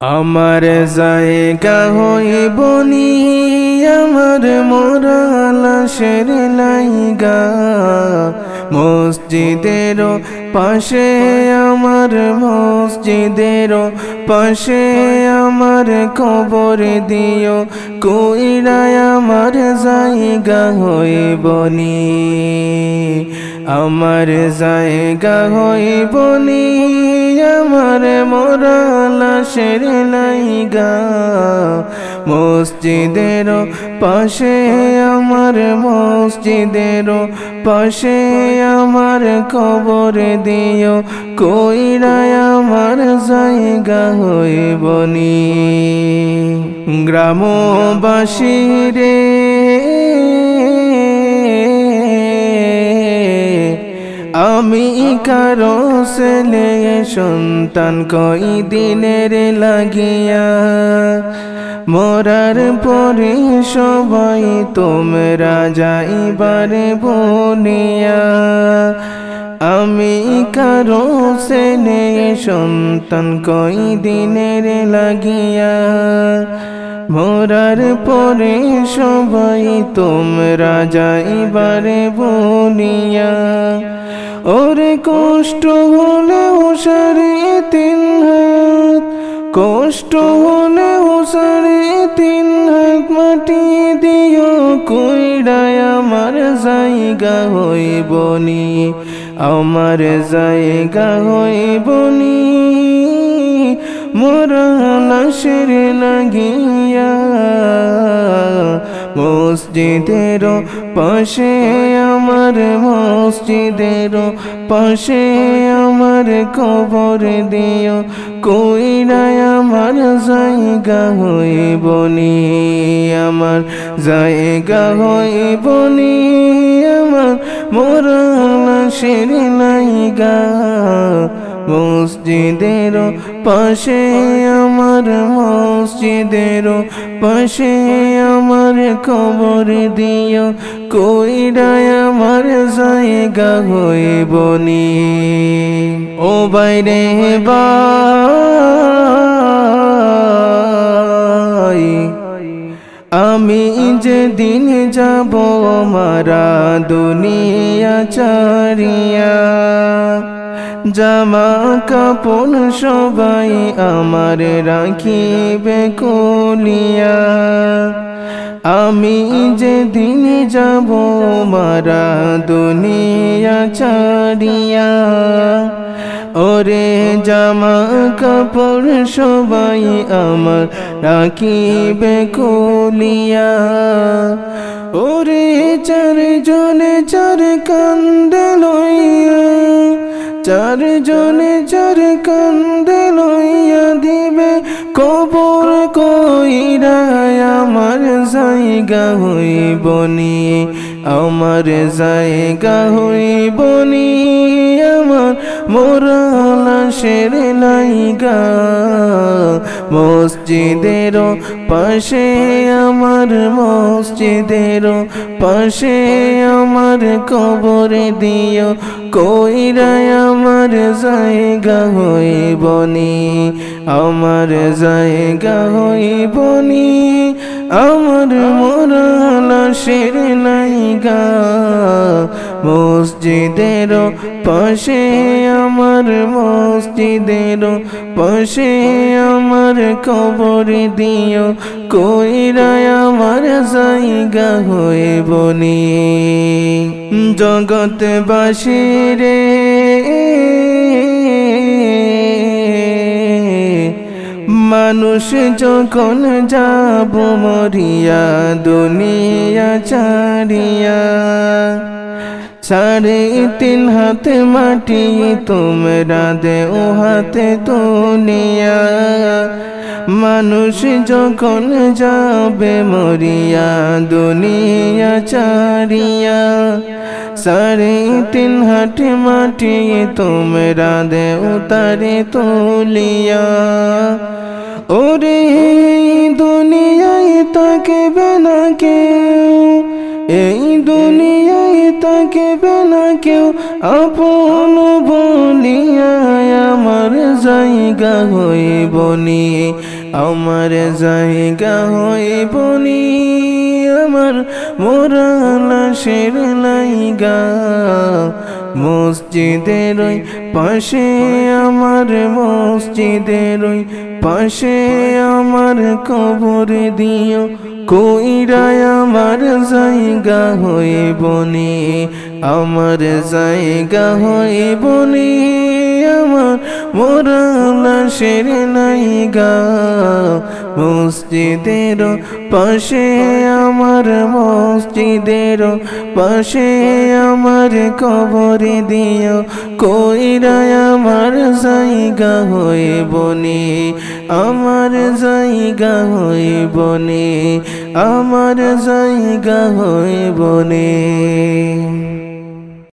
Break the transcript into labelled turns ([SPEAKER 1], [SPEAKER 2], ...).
[SPEAKER 1] আমার জায়গা হইবনি আমার মোরালাশের লাইগা। মসজিদের পাশে আমার, মসজিদের পাশে আমার কবর দিও। কইরায় আমার জায়গা হইবনি আমার জায়গা হইবনি আমার মোরালাশের লাইগা। মসজিদের পাশে আমার মসজিদের পাশে আমার কবর দিও। কইরায় আমার জায়গা হইবনি। গ্রামবাসী রে আমি কারও ছেলে, সন্তান কই দিনের লাগিয়া? মরার পরে সবাই তোমরা যাইবারে বনিয়া। আমি কারও ছেলে, সন্তান কই দিনের লাগিয়া? মরার পরে সবাই তোমরা যাইবারে বনিয়া। ওরে কষ্ট হলে সারে তিন হাত, কষ্ট হলে সারে তিন হাত, মাটি দিও কইরায় আমার জায়গা হইবনি আমার জায়গা হইবনি মোরা লাশের লাগিয়া মসজিদের পাশে আমার মসজিদের পাশে আমার কবর দিও কইরায় আমার জায়গা হয়ে বনি আমার জায়গা হয়ে বনি আমার মোরা লাশের লাইগা মসজিদের পাশে আমার মসজিদের পাশে আমার কবর দিও কইরায় আমার জায়গা হইবনি ও বাইরে বাই আমি যে দিন যাব মারা দুনিয়া চারিয়া। জামা কাপড় সবাই আমার রাখিবে কলিয়া। আমি যে দিন যাব মারা দুনিয়া চারিয়া ওরে জামা কাপড় সবাই আমার রাখিবে কলিয়া। ওরে চার জনে চার কান্দে লইয়া জনে চার কান্দে লইয়া দিবে কবর কইরায় আমার জায়গা হই বনি আমার জায়গা হইবনি। আমার মোরা লাশের লাইগা মসজিদের পাশে আমার, মসজিদের পাশে আমার কবর দিও কইরায় আমার জায়গা হইবনি আমার জায়গা হইবনি আমার মোরা লাশের লাইগা মসজিদের পাশে আমার মসজিদের পাশে আমার কবর দিও কইরায় আমার জায়গা হয়ে হইবনি জগৎবাসী রে, মানুষ যখন যাব মরিয়া, দুনিয়া চারিয়া সাড়ে তিন হাতে মাটি তোমরা দে ও হাতে দুনিয়া মানুষ যখন যাবে মরিয়া দুনিয়া চারিয়া সাড়ে তিন হাট মাটি তোমরা দে উতারে তুলিয়া ওরে দুনিয়ায় তাকে বেনা কেউ এই দুনিয়ায় তাকে না কেউ আপন বলিয়া আমার জায়গা হইবনি আমার জায়গা হইবনি। আমার মোরা লাশের লাইগা। মসজিদের ওই পাশে আমার, মসজিদের ওই পাশে আমার কবর দিও। কইরায় আমার জায়গা হইবনি, আমার জায়গা হইবনি। আমার মোরা লাশের নাইগা মসজিদের পাশে আমার, মসজিদের পাশে আমার কবর দিও কইরায় আমার জায়গা হইবনি আমার জায়গা হইবনি আমার জায়গা হইবনি